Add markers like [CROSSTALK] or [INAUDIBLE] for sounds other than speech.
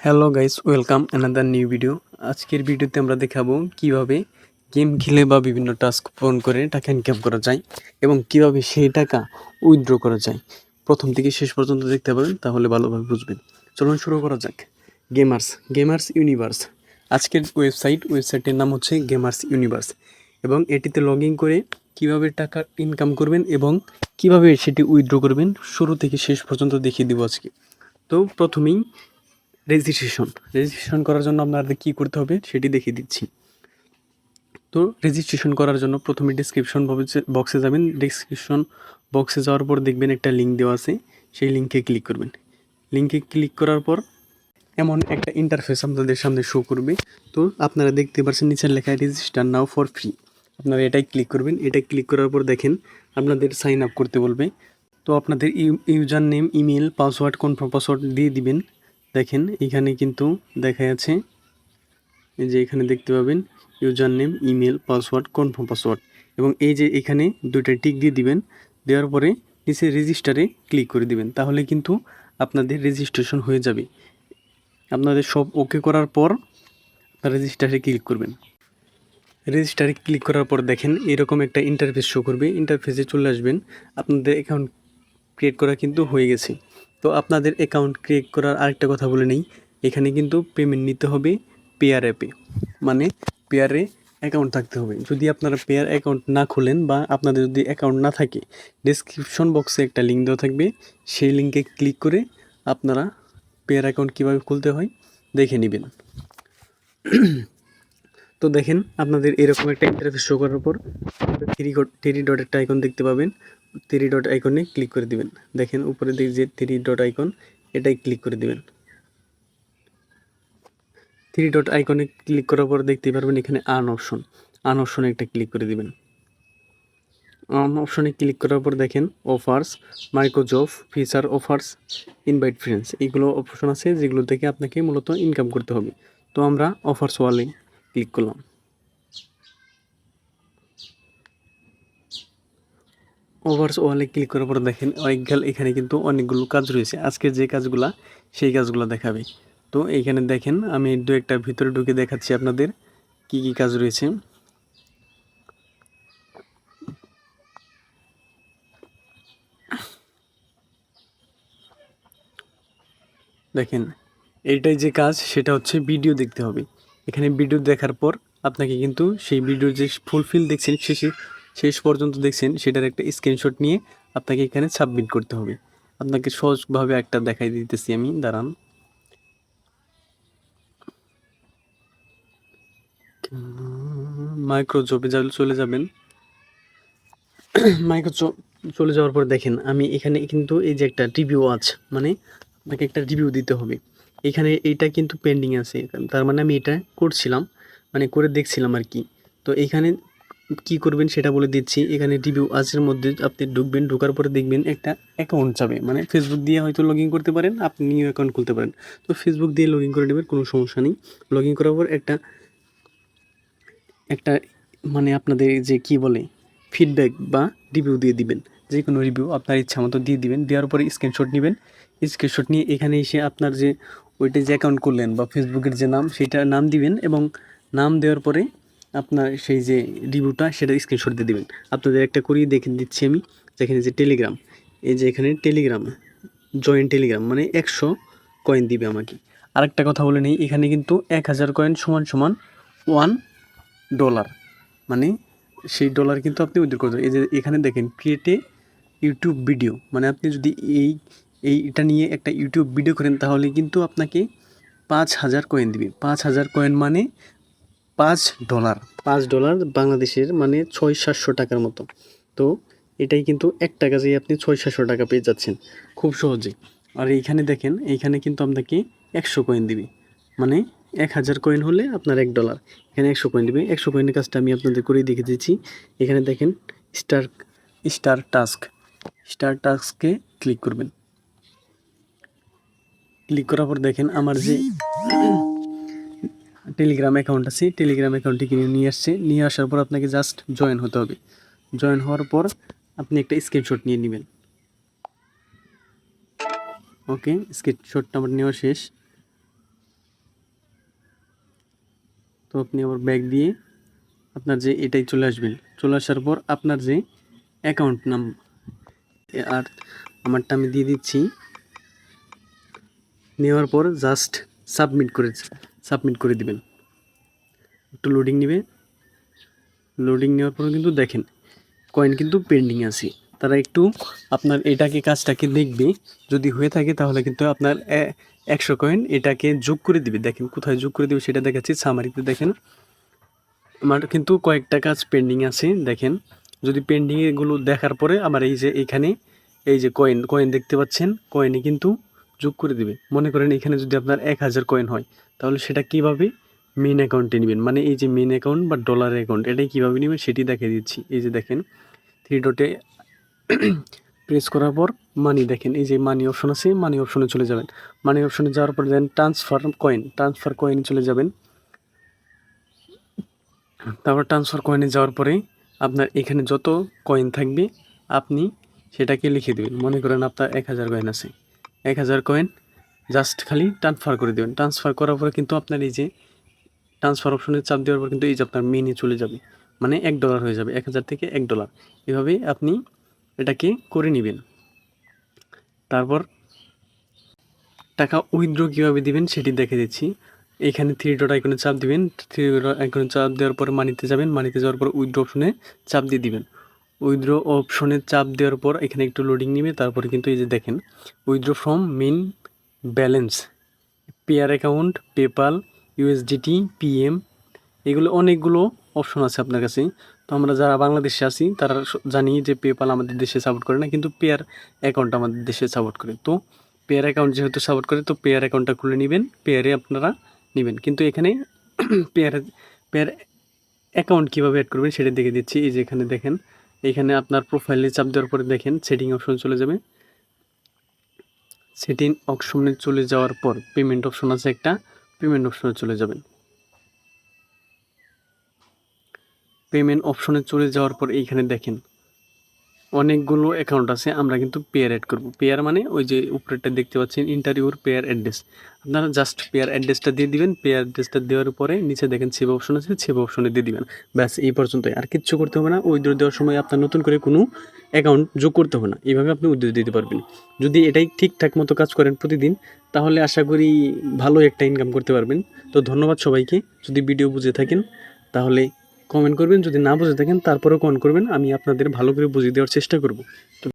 Hello guys welcome another new video আজকের ভিডিওতে আমরা দেখাবো কীভাবে গেম খেলে বা বিভিন্ন টাস্ক পূরণ করে টাকা ইনকাম করা যায় এবং কীভাবে সেই টাকা উইথড্র করা যায়। প্রথম থেকে শেষ পর্যন্ত দেখতে পাবেন, তাহলে ভালোভাবে বুঝবেন। চলুন শুরু করা যাক। গেমার্স গেমার্স ইউনিভার্স আজকের ওয়েবসাইট ওয়েবসাইটের নাম হচ্ছে গেমার্স ইউনিভার্স এবং এটিতে লগ ইন করে কীভাবে টাকা ইনকাম করবেন এবং কীভাবে সেটি উইথড্র করবেন, শুরু থেকে শেষ পর্যন্ত দেখিয়ে দেবো আজকে। তো প্রথমেই রেজিস্ট্রেশন রেজিস্ট্রেশন করার জন্য আপনাদের কী করতে হবে সেটি দেখিয়ে দিচ্ছি। তো রেজিস্ট্রেশন করার জন্য প্রথমে ডিসক্রিপশন বক্সে যাবেন। ডিসক্রিপশন বক্সে যাওয়ার পর দেখবেন একটা লিঙ্ক দেওয়া আছে। সেই লিঙ্কে ক্লিক করবেন। লিঙ্কে ক্লিক করার পর এমন একটা ইন্টারফেস আপনাদের সামনে শো করবে। তো আপনারা দেখতে পাচ্ছেন নিচের লেখায় রেজিস্টার নাও ফর ফ্রি আপনারা এটাই ক্লিক করবেন। এটাই ক্লিক করার পর দেখেন আপনাদের সাইন আপ করতে বলবে। তো আপনাদের user name email password confirm password দিয়ে দিবেন। দেখেন, এখানে কিন্তু দেখা যাচ্ছে এই যে এখানে দেখতে পাবেন user name email, password, confirm password এবং এই যে এখানে দুইটা টিক দিয়ে দিবেন, দেওয়ার পরে নিচে রেজিস্টারে ক্লিক করে দিবেন, তাহলে কিন্তু আপনাদের রেজিস্ট্রেশন হয়ে যাবে। আপনাদের সব ওকে করার পর রেজিস্টারে ক্লিক করবেন। রেজিস্টারে ক্লিক করার পর দেখেন এরকম একটা ইন্টারফেস শো করবে। ইন্টারফেসে চলে আসবেন। আপনাদের অ্যাকাউন্ট ক্রিয়েট করা কিন্তু হয়ে গেছে। তো আপনাদের অ্যাকাউন্ট ক্রিয়েট করার আরেকটা কথা বলে নেই। এখানে কিন্তু পেমেন্ট নিতে হবে পেয়ার অ্যাপে মানে পেয়ারে অ্যাকাউন্ট থাকতে হবে। যদি আপনারা পেয়ার অ্যাকাউন্ট না খোলেন বা আপনাদের যদি অ্যাকাউন্ট না থাকে ডিসক্রিপশন বক্সে একটা লিঙ্ক দেওয়া থাকবে। সেই লিঙ্কে ক্লিক করে আপনারা পেয়ার অ্যাকাউন্ট কীভাবে খুলতে হয়, দেখে নেবেন। তো দেখেন, আপনাদের এরকম একটা ইন্টারফেস শো করার পর থ্রি থ্রি ডট একটা আইকন দেখতে পাবেন। থ্রি ডট আইকনে ক্লিক করে দিবেন। দেখেন উপরে দিকে যে থ্রি ডট আইকন এটাই ক্লিক করে দিবেন। থ্রি ডট আইকনে ক্লিক করার পর দেখতে পারবেন এখানে আন অপশন আন অপশনে একটা ক্লিক করে দিবেন। আন অপশনে ক্লিক করার পর দেখেন offers micro job feature offers invite friends এইগুলো অপশন আছে যেগুলো থেকে আপনাকে মূলত ইনকাম করতে হবে। তো আমরা অফার্স ওয়ালে ক্লিক করলাম। ওভার্স ওয়ালে ক্লিক করার পর দেখেন অনেকগাল এখানে কিন্তু অনেকগুলো কাজ রয়েছে। আজকে যে কাজগুলা, সেই কাজগুলো দেখাবে। তো এইখানে দেখেন আমি দু একটা ভিতরে ঢুকে দেখাচ্ছি আপনাদের কি কি কাজ রয়েছে। দেখেন, এইটাই যে কাজ, সেটা হচ্ছে ভিডিও দেখতে হবে। এখানে ভিডিও দেখার পর আপনাকে কিন্তু সেই ভিডিওর যে ফুলফিল দেখছেন, শেষে শেষ পর্যন্ত দেখছেন, সেটার একটা স্ক্রিনশট নিয়ে আপনাকে এখানে সাবমিট করতে হবে। আপনাকে সহজভাবে একটা দেখাই দিতেছি আমি, দাঁড়ান। মাইক্রো জবে চলে যাবেন। মাইক্রো চলে যাওয়ার পর দেখেন, আমি এখানে কিন্তু এই যে একটা রিভিউ আছে মানে আপনাকে একটা রিভিউ দিতে হবে। এখানে এইটা কিন্তু পেন্ডিং আছে, তার মানে আমি এটা করছিলাম মানে করে দেখছিলাম আর কি। তো এখানে কি করবেন সেটা বলে দিচ্ছি। এখানে রিভিউ আজের মধ্যে আপনি ঢুকবেন, ঢোকার পরে দেখবেন একটা অ্যাকাউন্ট যাবে। মানে ফেসবুক দিয়ে হয়তো লগ ইন করতে পারেন, আপনি নিউ অ্যাকাউন্ট খুলতে পারেন। তো ফেসবুক দিয়ে লগ ইন করে নেবেন, কোনো সমস্যা নেই। লগ ইন করার পর একটা একটা মানে আপনাদের যে কি বলে ফিডব্যাক বা রিভিউ দিয়ে দিবেন। যে কোনো রিভিউ আপনার ইচ্ছা মতো দিয়ে দিবেন। দেওয়ার পরে স্ক্রিনশট নেবেন। স্ক্রিনশট নিয়ে এখানে এসে আপনার যে, ওইটা যে অ্যাকাউন্ট করলেন বা ফেসবুকের যে নাম সেটা নাম দিবেন এবং নাম দেওয়ার পরে আপনার সেই যে রিভিউটা, সেটা স্ক্রিনশট দিয়ে দেবেন। আপনাদের একটা করিয়ে দেখে দিচ্ছি আমি। যেখানে যে টেলিগ্রাম এই যে এখানে টেলিগ্রাম জয়েন্ট টেলিগ্রাম মানে একশো কয়েন দিবে আমাকে। আরেকটা কথা বলে নেই, এখানে কিন্তু এক হাজার কয়েন সমান সমান ওয়ান ডলার মানে সেই ডলার কিন্তু আপনি উইথড্র করতে এই যে এখানে দেখেন ক্রিয়েটে ইউটিউব ভিডিও মানে আপনি যদি এই এই এটা নিয়ে একটা ইউটিউব ভিডিও করেন, তাহলে কিন্তু আপনাকে পাঁচ হাজার কয়েন দিবে। পাঁচ হাজার কয়েন মানে পাঁচ ডলার। পাঁচ ডলার বাংলাদেশের মানে ছয় সাতশো টাকার মতো। তো এটাই কিন্তু এক টাকা যেয়ে আপনি ছয় সাতশো টাকা পেয়ে যাচ্ছেন। খুব সহজে আর এইখানে দেখেন, এইখানে কিন্তু আপনাকে একশো কয়েন দিবে। মানে এক হাজার কয়েন হলে আপনার এক ডলার। এখানে একশো কয়েন দেবে। একশো কয়েনের কাজটা আমি আপনাদের করেই দেখে দিচ্ছি এখানে দেখেন স্টার স্টার টাস্ক স্টার টাস্কে ক্লিক করবেন। ক্লিক করার পর দেখেন আমার যে টেলিগ্রাম অ্যাকাউন্ট আছে টেলিগ্রাম অ্যাকাউন্টটি কিনে নিয়ে আসছে। নিয়ে আসার পর আপনাকে জাস্ট জয়েন হতে হবে। জয়েন হওয়ার পর আপনি একটা স্ক্রিনশট নিয়ে নেবেন। ওকে স্ক্রিনশটটা আমার নেওয়া শেষ। তো আপনি আবার ব্যাগ দিয়ে আপনার যে এটাই চলে আসবেন চলে আসার পর আপনার যে অ্যাকাউন্ট নাম আর আমারটা আমি দিয়ে দিচ্ছি। নেওয়ার পর জাস্ট সাবমিট করে সাবমিট করে দিবেন। একটু লোডিং নেবে। লোডিং নেওয়ার পরে কিন্তু দেখেন কয়েন কিন্তু পেন্ডিং আছে। তারা একটু আপনার এটাকে কাজটাকে দেখবে। যদি হয়ে থাকে তাহলে কিন্তু আপনার একশো কয়েন এটাকে যোগ করে দিবে। দেখেন কোথায় যোগ করে দিবে সেটা দেখাচ্ছি। সামারিতে দেখেন। আমার কিন্তু কয়েকটা কাজ পেন্ডিং আছে, দেখেন। যদি পেন্ডিং এগুলো দেখার পরে আমার এই যে এখানে, এই যে কয়েন কয়েন দেখতে পাচ্ছেন কয়েনে কিন্তু যোগ করে দিবে। মনে করেন এখানে যদি আপনার এক হাজার কয়েন হয়, তাহলে সেটা কীভাবে মেন অ্যাকাউন্টে নেবেন? মানে এই যে মেন অ্যাকাউন্ট বা ডলার অ্যাকাউন্ট এটাই কীভাবে নেবেন সেটি দেখিয়ে দিচ্ছি। এই যে দেখেন থ্রি ডটে প্রেস করার পর মানি দেখেন, এই যে মানি অপশন আছে মানি অপশনে চলে যাবেন। মানি অপশনে যাওয়ার পর দেন ট্রান্সফার কয়েন ট্রান্সফার কয়েনে চলে যাবেন। তারপর ট্রান্সফার কয়েনে যাওয়ার পরে আপনার এখানে যত কয়েন থাকবে, আপনি সেটাকে লিখে দেবেন। মনে করেন আপনার এক হাজার কয়েন আছে। এক হাজার কয়েন জাস্ট খালি ট্রান্সফার করে দেবেন। ট্রান্সফার করার পরে কিন্তু আপনার এই যে ট্রান্সফার অপশনে চাপ দেওয়ার পর কিন্তু এই যে আপনার মেনে চলে যাবে। মানে এক ডলার হয়ে যাবে, এক হাজার থেকে এক ডলার এভাবে আপনি এটাকে করে নেবেন। তারপর টাকা উইথড্র কীভাবে দিবেন সেটি দেখে দিচ্ছি। এখানে থ্রি ডট আইকনে চাপ দিবেন। থ্রি ডট আইকনে চাপ দেওয়ার পরে মানিতে যাবেন। মানিতে যাওয়ার পর উইথড্র অপশনে চাপ দিয়ে দিবেন। উইথড্র অপশনে চাপ দেওয়ার পর এখানে একটু লোডিং নেবে, তারপরে কিন্তু এই যে দেখেন, withdraw from main balance, Payeer account, PayPal, USDT, PM, এগুলো অনেকগুলো অপশন আছে আপনার কাছে। তো আমরা যারা বাংলাদেশে আছি, তারা জানি যে পেপাল আমাদের দেশে সাপোর্ট করে না, কিন্তু পেয়ার অ্যাকাউন্ট আমাদের দেশে সাপোর্ট করে। তো পেয়ার অ্যাকাউন্ট যেহেতু সাপোর্ট করে, তো পেয়ার অ্যাকাউন্টটা খুলে নেবেন, পেয়ারে আপনারা নেবেন। কিন্তু এখানে [CLEARS THROAT] পেয়ার পেয়ার অ্যাকাউন্ট কীভাবে অ্যাড করবেন, সেটা দেখে দিচ্ছি। এই যে এখানে দেখেন এখানে আপনার প্রোফাইলে চাপ দেওয়ার পরে দেখেন সেটিং অপশন চলে যাবে। সেটিং অপশনে চলে যাওয়ার পর পেমেন্ট অপশন আছে একটা পেমেন্ট অপশনে চলে যাবেন। পেমেন্ট অপশনে চলে যাওয়ার পর এইখানে দেখেন অনেকগুলো অ্যাকাউন্ট আছে, আমরা কিন্তু পেয়ার অ্যাড করব। পেয়ার মানে ওই যে উপরেরটা দেখতে পাচ্ছেন ইন্টারভিউর পেয়ার অ্যাড্রেস আপনারা জাস্ট পেয়ার অ্যাড্রেসটা দিয়ে দিবেন পেয়ার অ্যাড্রেসটা দেওয়ার পরে নিচে দেখেন সেভ অপশন আছে সেভ অপশনে দিয়ে দিবেন। ব্যাস, এই পর্যন্তই। আর কিচ্ছু করতে হবে না, উইথড্র দেওয়ার সময় আপনার নতুন করে কোনো অ্যাকাউন্ট যোগ করতে হবে না। এইভাবে আপনি উইথড্র দিতে পারবেন। যদি এটাই ঠিকঠাক মতো কাজ করেন প্রতিদিন, তাহলে আশা করি ভালো একটা ইনকাম করতে পারবেন। তো ধন্যবাদ সবাইকে। যদি ভিডিও বুঝে থাকেন, তাহলে কমেন্ট করবেন, যদি না বুঝে থাকেন, তারপরেও কমেন্ট করবেন, আমি আপনাদের ভালো করে বুঝিয়ে দেওয়ার চেষ্টা করব।